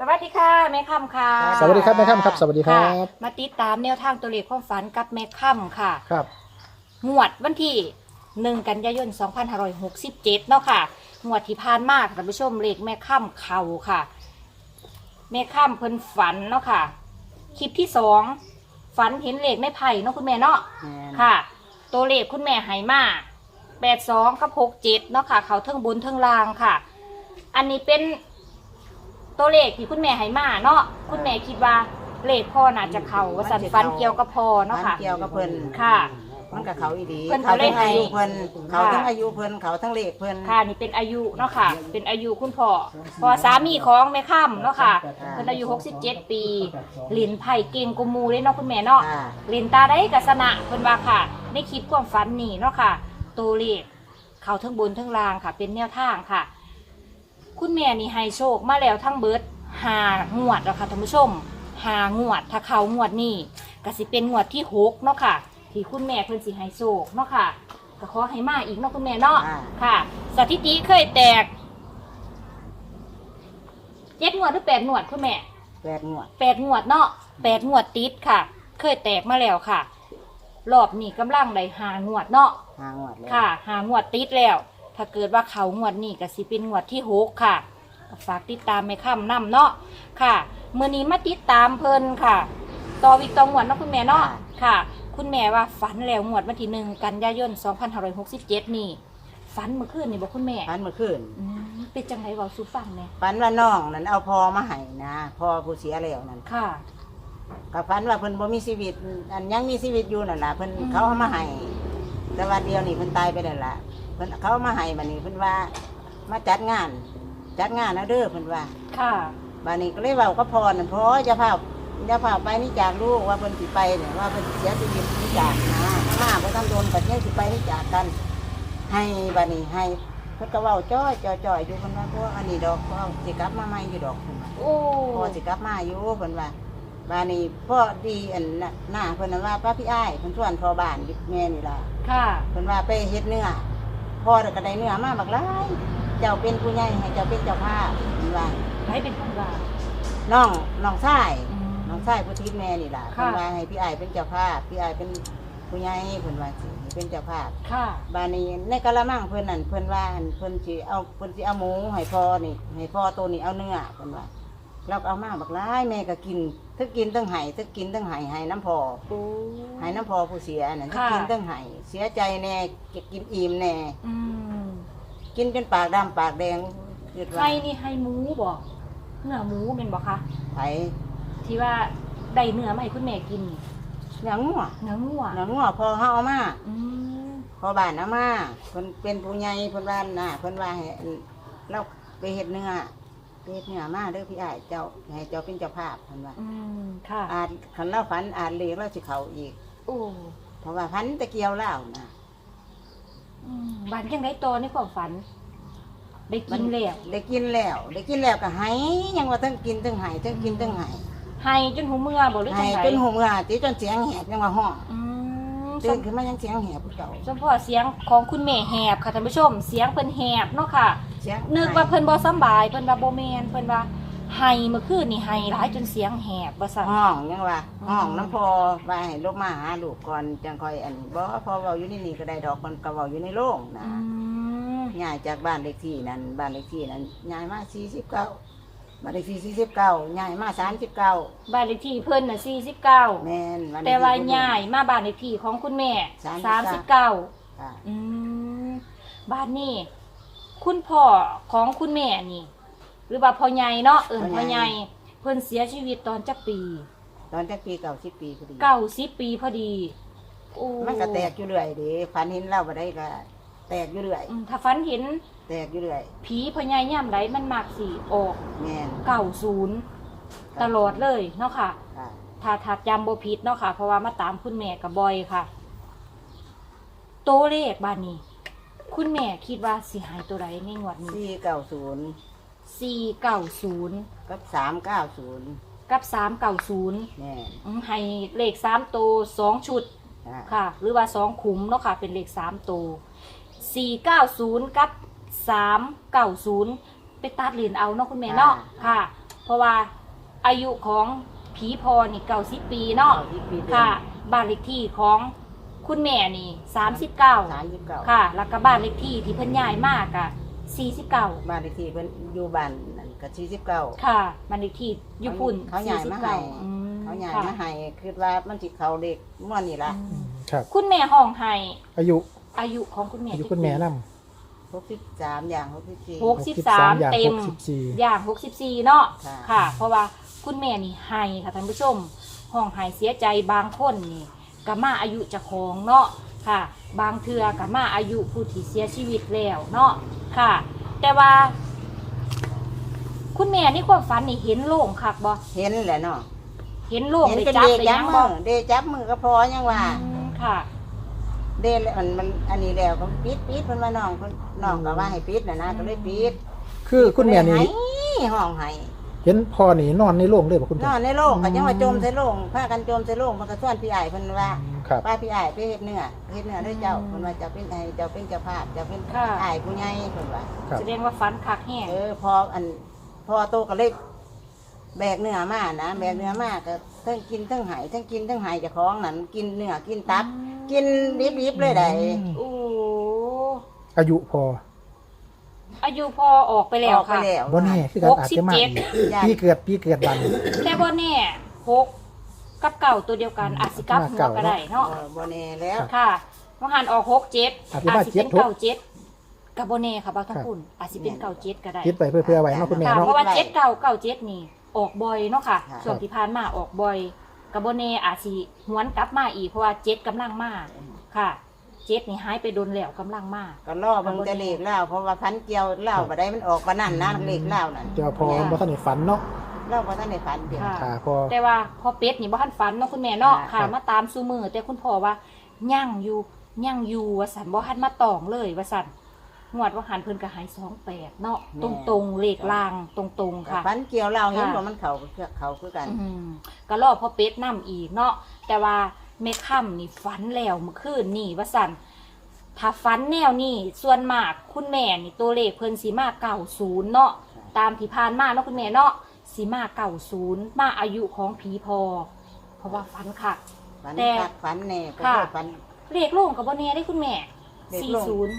สวัสดีค่ะแม่ค่ำค่ะสวัสดีครับแม่ค่ำครับสวัสดีครับะมาติดตามแนวทางตัวเลขความฝันกับแม่ค่ำค่ะ ครับ งวดวันที่หนึ่งกันยายน 2567 เนาะค่ะ งวดที่ผ่านมากท่านผู้ชมเลขแม่ค่ำเข่าค่ะ แม่ค่ำเพิ่นฝันเนาะค่ะ คลิปที่สองฝันเห็นเลขไม่ไผ่เนาะคุณแม่เนาะแม่นค่ะ ตัวเลขคุณแม่ใหายมาแปดสองกับหกเจ็ดเนาะค่ะ เขาเทิงบนเทิงล่างค่ะ อันนี้เป็น ตัวเลขที่คุณแม่ใหายมาเนาะคุณแม่คิดว่าเลขพ่อน่าจะเขาว่าสันฟันเกี่ยวกับพ่อเนาะฝันค่ะ เกี่ยวกับเพิ่นค่ะ มันกับเขาอีดีเพิ่นเขาเขาเลทั้ขงให้ อายุเพิ่นเขาค่ะทั้งอายุเพิ่นเขาทั้งเลขเพิ่น ค่ะนี่เป็นอายุเนาะค่ะ เป็นอายุคุณพ่อพอสามีของแม่ค่ำเนาะค่ะเป็นอายุ 67 ปีหลินไผ่เก่งกุมูเลยเนาะคุณแม่เนาะค่ะลินตาได้กัสนะเพิ่นว่าค่ะในคลิปความฝันนี่เนาะค่ะ ตัวเลขเขาทั้งบนทั้งล่างค่ะ เป็นแนวทางค่ะ คุณแม่นี่ให้โชคมาแล้วทั้งเบิดหางวดแล้วค่ะท่านผู้ชมหางวดถ้าเขางวดนี่ก็สิเป็นงวดที่หกเนาะค่ะ ที่คุณแม่เพิ่นสิให้โชคเนาะค่ะก็ขอให้มาอีกเนาะคุณแม่เนาะอ่า ค่ะ สถิติเคยแตกเจ็ดงวดหรือแปดงวดคุณแม่ แปดงวด แปดงวดเนาะแปดงวดติดค่ะ เคยแตกมาแล้วค่ะ รอบนี้กำลังได้หางวดเนาะหางวดแล้วค่ะหางวดติดแล้ว ถ้าเกิดว่าเขางวดนี้ก็สิเป็นงวดที่หกค่ะก็ฝากติดตามไม่ข้ามน้ำเนาะค่ะเมื่อนี้มาติดตามเพลินค่ะ ต่อวิกตองวดเนาะคุณแม่เนาะค่ะ คุณแม่ว่าฝันแล้วงวดวันที่หนึ่งกันยายน2567 นี่ฝันเมื่อคืนนี่บอกคุณแม่ฝันเมื่อคืนอืมเป็นจังไรเบาสู้ฟังเนี่ยฝันว่าน้องนั่นเอาพอมาให้นะพอผู้เสียแล้วนั่นค่ะก็ฝันว่าเพิ่นบ่มีชีวิต อันยังมีชีวิตอยู่นั่นล่ะเพิ่นอืม เขาเอามาให้แต่ว่าเดียวนี่เพิ่นตายไปแล้วล่ะ เพิ่นเขาเอามาให้บัดนี้เพิ่นว่า มาจัดงาน จัดงานนะเด้อเพิ่นว่าค่ะบานนี้ก็เลยเว้าก็พอนั่นพอจะพาจะพาไปนี่จากลูกว่าเพิ่นสิไปเนี่ยว่าเพิ่นสิเสียชีวิตนี่จากนะมาบ่ทันโดนปัดยังสิไปนี่จากกัน ให้บานนี้ให้เพิ่นก็เว้าจ้อยจ้อยจ้อยอยู่เพิ่นว่าพวกอันนี้ดอกพ่อสิกลับมาใหม่อยู่ดอกเพิ่นว่าโอ้พ่อสิกลับมาอยู่เพิ่นว่าบานนี้พ่อดีอันน่ะหน้าเพิ่นน่ะว่าป้าพี่อ้ายเพิ่นชวนพ่อบ้านแม่นี่ล่ะค่ะเพิ่นว่าไปเฮ็ดเนื้อ พ่อก็ได้เนื้อมาบักหลายเจ้าเป็นผู้ใหญ่ให้เจ้าเป็นเจ้าภาพเพิ่นว่าให้เป็นคนว่าน้องน้องชายอืมน้องชายผู้ทิศแม่นี่ล่ะค่ะ เพิ่นว่าให้พี่ไอายเป็นเจ้าภาพพี่ไอายเป็นผู้ใหญ่เพิ่นว่าสิให้เป็นเจ้าภาพ ค่ะ บานนี้ในกะละมังเพิ่นนั่นเพิ่นว่าอั่นเพิ่นสิเอาเพิ่นสิเอาหมูให้พ่อนี่ให้พ่อตัวนี้เอาเนื้อเพิ่นว่าเราก็เอามาบักหลายแม่ก็กิน ทั้งกินทั้งไห้ทั้งกินทั้งไห้ให้น้ำพอโอ้ให้น้ำพอผู้เสียนั่นทั้งค่ะ กินทั้งไห้เสียใจแน่กินอิ่มแน่อืมกินจนปากดำปากแดงคิดว่าให้นี่ให้หมูบอกเนื้อหมูเป็นบอกคะไผที่ว่าได้เนื้อมาให้คุณแม่กินนี่เนื้องัวเนื้องัวเนื้องัวพอเฮาเอามา อืมพอบ้านเอามาเพิ่นเป็นผู้ใหญ่เพิ่นว่าน่ะเพิ่นว่าให้เราไปเฮ็ดเนื้อไป เฮ็ดเนื้อมาเด้อพี่อ้ายเจ้าให้เจ้าเป็นเจ้าภาพเพิ่นว่าอืมค่ะ อาจคันเราฝันอาจเลขเราสิเข้าอีก โอ้เพราะว่าฝันตะเกียวแล้วนะ อืมบันยังได้โตในความฝัน ได้กินแล้วได้กินแล้ว ได้กินแล้วก็ให้ยังว่าทั้งกินทั้งให้ทั้งกินทั้งให้ให้จนหูเมื่อบอกหรือจัให้งไรจนหูเมื่อติจนเสียงแหบยังว่าห้องอืมสตื่นมขึ้นมายังเสียงแหบผู้เจ้าสมพอเสียงของคุณแม่แหบค่ะท่านผู้ชม เสียงเพิ่นแหบเนาะค่ะเสียงนึกว่าเพิ่นบ่สำบายเพิ่นว่าบ่แม่นเพิ่นว่าไห้เมื่อคืนนี่ไห้หลายจนเสียงแหบว่าซั่น ห้องยังว่าอืม ห้องน้ำพอว่าให้ลูกมาหาลูกก่อนจังค่อยอันบ่พอเว้าอยู่นี่นี่ก็ได้ดอกมันก็เว้าอยู่ในโรงนะอืมย้ายจากบ้านเลขที่นั้นบ้านเลขที่นั้นย้ายมาสี่สิบเก้าบ้านเลขที่สี่สิบเก้าย้ายมาสามสิบเก้าบ้านเลขที่เพิ่นน่ะ49แม่นบ้นเลขแต่ที่ว่าเพิ่นย้ายมาบ้านเลขที่ของคุณแม่39 39 ค่ะอืมบ้านนี้ คุณพ่อของคุณแม่นี่ หรือว่าพ่อใหญ่เนาะเอิ้นพ่อใหญ่เพิ่นเสียชีวิตตอนจักปี ตอนจักปีเก่าสิบปีพอดี90ปีพอดีโอ้มันก็แตกอยู่เรื่อยเด้ฝันเห็นเล่าบ่ได้ก็แตกอยู่เรื่อยอืมถ้าฝันเห็นแตกอยู่เรื่อยผีพ่อใหญ่ย่ำไรมันมักสิออกแม่นเก่าศูนย์ตลอดเลยเนาะค่ะ ค่ะถ้าถ้าจำบ่ผิดเนาะค่ะ เพราะว่ามาตามคุณแม่กับบอยค่ะ โตวเลขบ้านนี้ คุณแม่คิดว่าสิหายตัวใดในงวดนี้สี่เก้าศูนย์สี่เก้าศูนย์กับสามเก้าศูนย์กับสามเก้าศูนย์แม่นให้เลขสามตัวสองชุดค่ะค่ะ หรือว่าสองขุมเนาะค่ะ เป็นเลขสามตัวสี่เก้าศูนย์กับสามเก้าศูนย์ไปตัดเหรียญเอาเนาะคุณแม่เนาะค่ะ เพราะว่าอายุของผีพอนี่เก่าสิบปีเนาะที่ปีเดือนค่ะบ้านเลขที่ของ คุณแม่นี่สามสิบเก้าสามสิบเก้าค่ะ แล้วก็บ้านเลขที่ที่เพิ่นย้ายมากอะสี่สิบเก้าบ้านเลขที่เพิ่นอยู่บ้านนั่นก็สี่สิบเก้าค่ะบ้านเลขที่อยู่พุ่นเขาย้ายมาให้49อืมเขาใหญ่ค่ะมาให้คือว่ามันสิเขาเด็กม่วนนี่ละอืมครับ คุณแม่ห้องไห้อายุ อายุของคุณแม่อายุคุณแม่นำหกสิบสามอย่างหกสิบสี่หกสิบสามอย่างเต็ม64อย่างหกสิบสี่เนาะค่ะค่ะ เพราะว่าคุณแม่นี่ไห้ค่ะท่านผู้ชมห้องไห้เสียใจบางคนนี่ กะมาอายุเจะของเนาะค่ะ บางเทือกะมาอายุผู้ที่เสียชีวิตแล้วเนาะค่ะ แต่ว่า คุณแม่นี่ความฝันนี่เห็นโล่งคักบ่เห็นแหละเนาะเห็นโล่งเห็นได้เป็นจับเดได้จัยับงมืบ่อเดจับมือก็พอยังว่า อืมค่ะ เดแล้วมันมันอันนี้แล้วก็ปิดปิดเพิ่นว่าน้องเพิ่นน้องก็ว่าให้ปิดน่ะนะก็เลยปิดคือคุณแม่นี่ ให้ห้องให้ เห็นพ่อนี่นอนในโรงเลยบ่คุณนพ่อ อนในโรงก็ยังว่าจมใส่โรงพากันจมใส่โรงมันก็ส่วนพี่ใหญ่เพิ่นว่าครับป้าพี่ใหญ่ไปเฮ็ดเนื้อเฮ็ดเนื้อด้วยเจ้าเพิ่นว่าเจะเป็นไอ้เจ้าเป็นเจ้าภาพเจ้าเป็นค่ะ อ้ายผู้ใหญ่เพิ่นว่า ครับ แสดงว่าฝันคักแห้ง เออพออันพอโตก็เลยแบกเนื้อมานะแบกเนื้อมาก็ทั้งกินทั้งหายทั้งกินทั้งหายเจ้าของนั่นกินเนื้อกินตับ กินดิบๆเลยได้โอ้อายุพอ อายุพอออกไปแล้วออกไปค่ะ แล้วบ่แน่คือกันอาจจะมาอีก67ปีเกิดปีเกิดวัน แต่บ่แน่หกกับเก่าตัวเดียวกันอาจสิกลับหัวก็ได้เอเนาะอบ่แน่แล้วค่ะว่าหันออกหกเจ็ดอาจจะอามาจสิเป็นเจ็ดหกเก่าเจ็ดกับบ่แน่ค่ะบางทั้งคุณอาจสิเป็นเก่าเจ็ดก็ได้คิดไปเพื่อเพื่อไว้เนาะคุณแม่ค่ะเนาะเพราะว่าเจ็ดเก่าเก่าเจ็ดนี่ ออกบ่อยเนาะค่ะค่ะช่วงที่ผ่านมาออกบ่อยกับบ่แน่อาจสิหวนกลับมาอีกเพราะว่าเจ็ดกำลังมาค่ะ เจ็ดนี่หายไปโดนแล้วกำลังมาก็รอเบิ่งแต่เลขแล้วเพราะว่าพันเกี่ยวเล่าบ่ได้มันออกปานนั้นนะเลขเล่านั่นเดี๋ยวพอบ่ทันได้ฝันเนาะเล่าบ่ทันได้ฝันเดียว ค่ะ ค่ะพอ แต่ว่าพอเป็ดนี่บ่ทันฝันเนาะคุณแม่เนาะค่ะ ค่ะ มาตามซูมือแต่คุณพ่อว่าย่างอยู่ย่างอยู่ว่าสันบ่ทันมาตองเลยว่าสันงวดว่าหันเพิ่นก็หาย28เนาะตรงตรงๆเลขล่างตรงตรงๆค่ะฝันเกี่ยวเล่าเห็นค่ะว่ามันเข้าคือเขาคือกัน อืมก็รอพอเป็ดนํอีกเนาะแต่ว่า แม่ค่ำนี่ฝันแล้วเมื่อคืนนี่ว่าสันถ้าฝันแนวนี้ส่วนมากคุณแม่นี่ตัวเลขเพิ่นสิมา90เนาะตามที่ผ่านมาเนาะคุณแม่เนาะสิมา90มาอายุของผีพอ เพราะว่าฝันค่ะ ฝันแต่ คักฝันแน่ก็ค่ะบ่ฝัน เลขโล่งกับโบเน่ได้คุณแม่เลขสี่โล่งศูนย์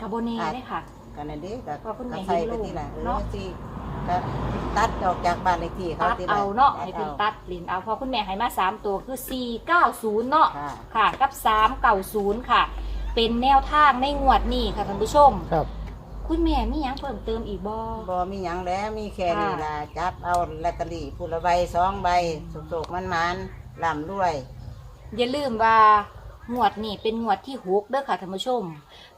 กับโบเน่ค่ะได้ค่ะ กันนั่นเด้ก็ว่าคุณแม่ก็ใส่ไปเห็นลูกที่ละเออเนาะ สิ ก็ตัดออกจากบ้านเลขที่เขาตัดที่ละเอาเนาะตัให้ดเป็นเอาตัดลินเอาเพราะคุณแม่ให้มาสามตัวคือสี่เก้าศูนย์เนาะค่ะ ค่ะ กับสามเก้าศูนย์ค่ะ เป็นแนวทางในงวดนี้ค่ะท่านผู้ชม ครับ คุณแม่มีหยังเพิ่มเติมอีกบ่ บ่มีหยังแล้วมีแค่ค่ะนี้ล่ะจับเอาลอตเตอรี่ผู้ละใบสองใบสุกๆมันๆล่ำรวย อย่าลืมว่างวดนี้เป็นงวดที่หกเด้อค่ะท่านผู้ชม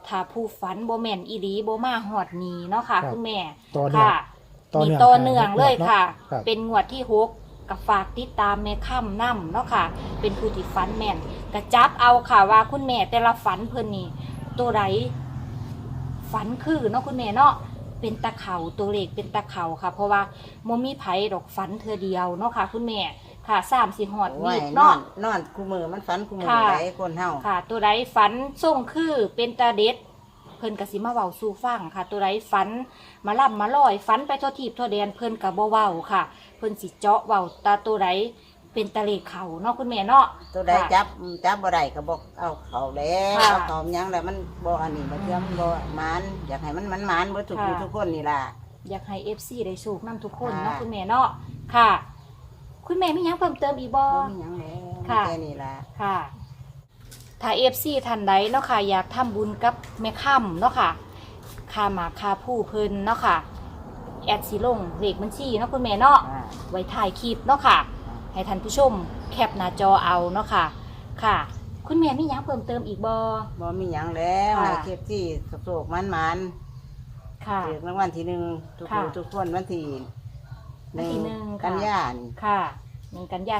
ถ้าผู้ฝันบ่แม่นอีหลีบ่มาหอดนี้เนาะค่ะ ครับคุณแม่ต่อเนื่อง ค่ะ ต่อมีเนื่องต่อเนื่องเลยค่ะ ครับ เป็นงวดที่หกกับฝากติดตามแม่ค่ำนํเนาะค่ะ เป็นผู้ที่ฝันแม่นกระจับเอาค่ะว่าคุณแม่แต่ละฝันเพิ่นนี่ตัวใดฝันคือเนาะคุณแม่เนาะเป็นตะเขาตัวเลขเป็นตะเขาค่ะ เพราะว่าโมมีไผดอกฝันเธอเดียวเนาะค่ะ คุณแม่ค่ะสามสี่หอดโอ้วียดนอเนาะ นนอนคู่มือมันฝันคู่มือค่ะ ไหนคนเฮา ค่ะ ตัวใดฝันส่งคือเป็นตาเด็ดเพิ่นกสิมาเว้าสู่ฟังค่ะ ตัวใดฝันมาล่ำมาลอยฝันไปทั่วทีบทั่วแดนเพิ่นกับบ่เว้าค่ะ เพิ่นสิเจาะเว้าตาตัวใดเป็นตะเลขเขาเนาะคุณแม่เนาะ ตัวใดค่ะจับจับบ่ได้ก็บอกเอาเขาแล้วค่ะ เอาเขาหยังแล้วมันบ่อันนี้บ่เชื่อมันบ่หมานอยากให้มันมันหมานบ่ทุกผู้ค่ะทุกคนนี่ล่ะ อยากให้ FC ได้โชคนํทุกคนค่ะเนาะคุณแม่เนาะค่ะ คุณแม่มีหยังเพิ่มเติมอีกบ่ บ่มีหยังแล้วค่ะ แค่นี้ล่ะค่ะ ถ้า FC ท่านใดเนาะค่ะอยากทำบุญกับแม่ค่ำเนาะค่ะค่าหมากค่าผู้เพิ่นเนาะค่ะแอดสิลงเลขบัญชีเนาะคุณแม่เนาะอ่าไว้ถ่ายคลิปเนาะค่ะ ให้ท่านผู้ชมแคปหน้าจอเอาเนาะค่ะ ค่ะ คุณแม่มีหยังเพิ่มเติมอีกบ่บ่มีหยังแล้วค่ะ ให้เก็บที่โศกๆมันหมานค่ะถูกรางวัลที่หนึ่งทุกผู้ค่ะทุกคนวันที่วันที่หนึ่งค่ะ กันยานี่ค่ะ หนึ่งกันยา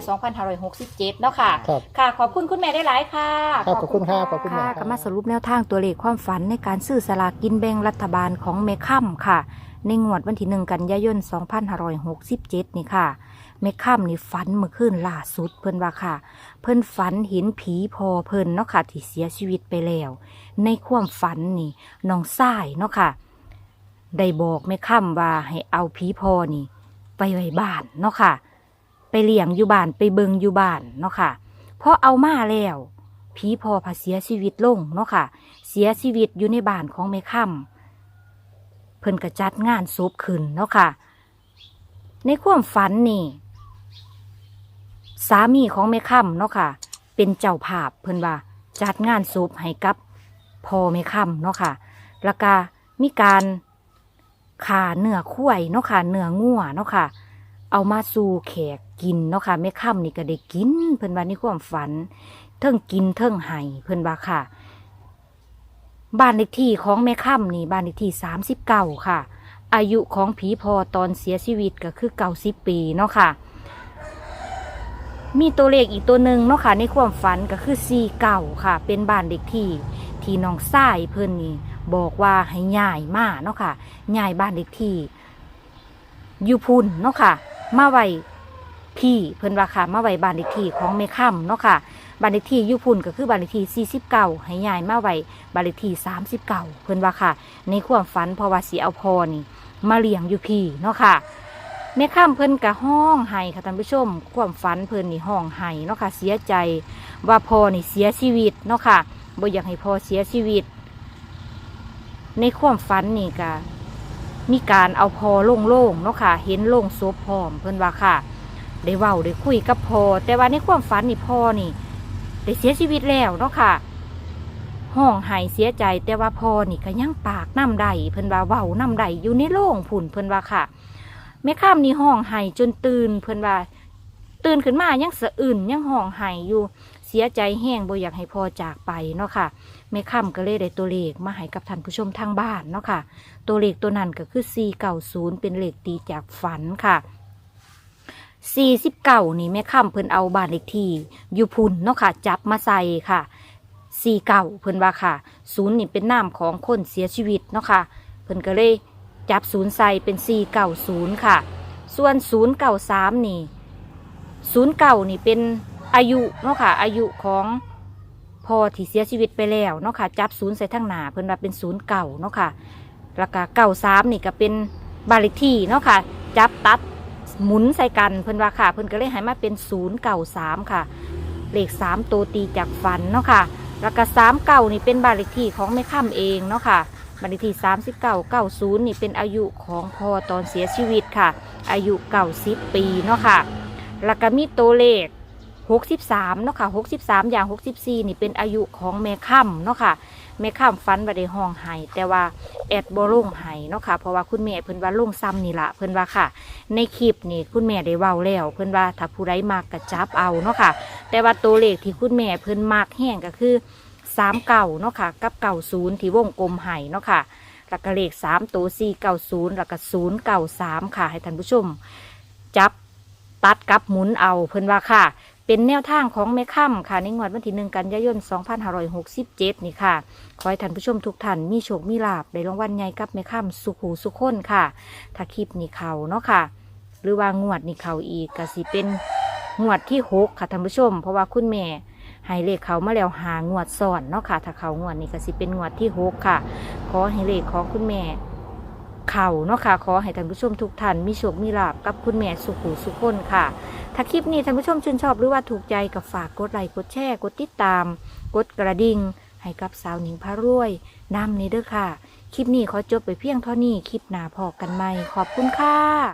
2567 เนาะค่ะ ครับ ค่ะ ขอบคุณคุณแม่ได้หลายค่ะ ครับขอบคุณครับขอบคุณแม่ ค่ะครับก็มาสรุปแนวทางตัวเลขความฝันในการซื้อสลากกินแบ่งรัฐบาลของเมค่ำค่ะ ในงวดวันที่หนึ่งกันยายน 2567 นี่ค่ะ เมค่ำนี่ฝันเมื่อคืนล่าสุดเพิ่นว่าค่ะ เพิ่นฝันเห็นผีพอเพิ่นเนาะค่ะที่เสียชีวิตไปแล้ว ในความฝันนี่น้องทรายเนาะค่ะ ได้บอกแม่ค่ำว่าให้เอาผีพอนี่ ไปไว้บ้านเนาะค่ะ ไปเลี้ยงอยู่บ้านไปเบิงอยู่บ้านเนาะค่ะพอเอามาแล้วผีพอพาเสียชีวิตลงเนาะค่ะ เสียชีวิตอยู่ในบ้านของแม่ค่ำเพิ่นกระจัดงานศพขึ้นเนาะค่ะ ในความฝันนี่ สามีของแม่ค่ำเนาะค่ะ เป็นเจ้าภาพเพิ่นว่าจัดงานศพให้กับพ่อแม่ค่ำเนาะค่ะแล้วก็มีการขาเนื้อคุ้ยเนาะค่ะเนื้องัวเนาะค่ะ เอามาสู่แขกกินเนาะค่ะแม่ค่ำนี่ก็ได้กิน เพิ่นว่านในความฝัน เทิงกินเทิงไห้เพิ่นว่าค่ะ บ้านเลขที่ของแม่ค่ำนี่บ้านเลขที่สามสิบเก้าค่ะ อายุของผีพอตอนเสียชีวิตก็คือเก้าสิบปีเนาะค่ะ มีตัวเลขอีกตัวหนึ่งเนาะค่ะในความฝันก็คือซีเก่าค่ะ เป็นบ้านเด็กที่ที่น้องทรายเพิ่นนี่บอกว่าให้ย้ายมาเนาะค่ะย้ายบ้านเด็กที่อยู่พุ่นเนาะค่ะ มาไว้พี่เพิ่นว่าค่ะมาไว้บ้านเด็กที่ของเมค่ำเนาะค่ะบ้านเด็กที่ยู่พุ่นก็คือบ้านเด็กที่49ให้ยายมาไว้บ้านเด็กที่39เพิ่นว่าค่ะ ในความฝันเพราะว่าสิเอาพอนี่มาเลี้ยงอยู่พี่เนาะค่ะแม่ข้ามเพิ่นกะห้องไห้ค่ะท่านผู้ชม ความฝันเพิ่นนี่ห้องไห้เนาะค่ะเสียใจ ว่าพ่อนี่เสียชีวิตเนาะค่ะบ่อยากให้พ่อเสียชีวิต ในความฝันนี่กะ มีการเอาพอโล่งๆเนาะค่ะ เห็นโล่งศพพร้อมเพิ่นว่าค่ะ ได้เว้าได้คุยกับพอแต่ว่าในความฝันนี่พ่อนี่ได้เสียชีวิตแล้วเนาะค่ะห้องไห้เสียใจแต่ว่าพ่อนี่ก็ยังปากน้ำใดเพิ่นว่าเว้าน้ำใดอยู่ในโล่งผุ่นเพิ่นว่าค่ะแม่ข้ามนี่ห้องไห้จนตื่นเพิ่นว่า ตื่นขึ้นมายังสะอื่นยังห้องไห้อยู่ สียใจแห้งบ่อยากให้พ่อจากไปเนาะค่ะแม่ข้ามก็เลยได้ตัวเลขมาให้กับท่านผู้ชมทางบ้านเนาะค่ะ ตัวเลขตัวนั้นก็คือ490เป็นเลขตีจากฝันค่ะ49นี่แม่ข้ามเพิ่นเอาบ้านเลขที่อยู่พุ่นเนาะค่ะ จับมาใส่ค่ะ49เพิ่นว่าค่ะศูนย์นี่เป็นนามของคนเสียชีวิตเนาะค่ะเพิ่นก็เลยจับศูนย์ใส่เป็น490ค่ะ ส่วน093นี่09นี่เป็น อายุเนาะค่ะ อายุของพอที่เสียชีวิตไปแล้วเนาะค่ะ จับศูนย์ใส่ทั้งหนาเพิ่นว่าเป็นศูนย์เก่าเนาะค่ะแล้วก็93นี่ก็เป็นบานเลขที่เนาะค่ะ จับตัดหมุนใส่กันเพิ่นว่าค่ะ เพิ่นก็เลยให้มาเป็น093ค่ะ เลข3ตัวตีจากฟันเนาะค่ะแล้วก็3เก่านี่เป็นบานเลขที่ของแม่ค่ำเองเนาะค่ะบันทีสามสิบเก้าเก้าศูนย์นี่เป็นอายุของพอตอนเสียชีวิตค่ะ อายุเก้าสิบปีเนาะค่ะแล้วก็มีตัวเลข หกสิบสามเนาะค่ะหกสิบสามอย่างหกสิบสี่นี่เป็นอายุของแม่ค่ำเนาะค่ะแม่ค่ำฟันบาได้ห้องไห้แต่ว่าแอดบลงไห้เนาะค่ะเพราะว่าคุณแม่เพิ่นว่าลงซ้ำนี่ละเพิ่นว่าค่ะ ในคลิปนี่คุณแม่ได้เว้าแล้ว เพิ่นว่าถ้าผู้ใดมากกระจับเอาเนาะค่ะ แต่ว่าตัวเลขที่คุณแม่เพิ่นมากแห้งก็คือสามเก่าเนาะค่ะกับเก่าศูนย์ที่วงกลมไห้เนาะค่ะแล้วก็เลขสามตัวสี่เก่าศูนย์แล้วก็ศูนย์เก่าสามค่ะให้ท่านผู้ชม จับตัดกับหมุนเอาเพิ่นว่าค่ะ เป็นแนวทางของแม่ค่ำค่ะในงวดวันที่หนึ่งกันยายน 2567 นี่ค่ะ ขอให้ท่านผู้ชมทุกท่านมีโชค มีลาบในรางวัลใหญ่กับแม่ค่ำสุขหูสุขคนค่ะ ถ้าคลิปนี้เขาเนาะค่ะ หรือว่างวดนี้เขาอีกก็สิเป็นงวดที่หกค่ะท่านผู้ชม เพราะว่าคุณแม่ให้เลขเขามาแล้วหางวดซ้อนเนาะค่ะ ถ้าเขางวดนี้ก็สิเป็นงวดที่หกค่ะ ขอให้เลขของคุณแม่ เข่าเนาะค่ะขอให้ท่านผู้ชมทุกท่านมีโชคมีลาบกับคุณแม่สุขุสุขคนค่ะ ถ้าคลิปนี้ท่านผู้ชมชื่นชอบหรือว่าถูกใจก็ฝากกดไลค์กดแชร์กดติดตาม กดกระดิ่งให้กับสาวหนิงพารวยนำนี้เด้อค่ะ คลิปนี้ขอจบไปเพียงเท่านี้คลิปหน้าพอกันใหม่ขอบคุณค่ะ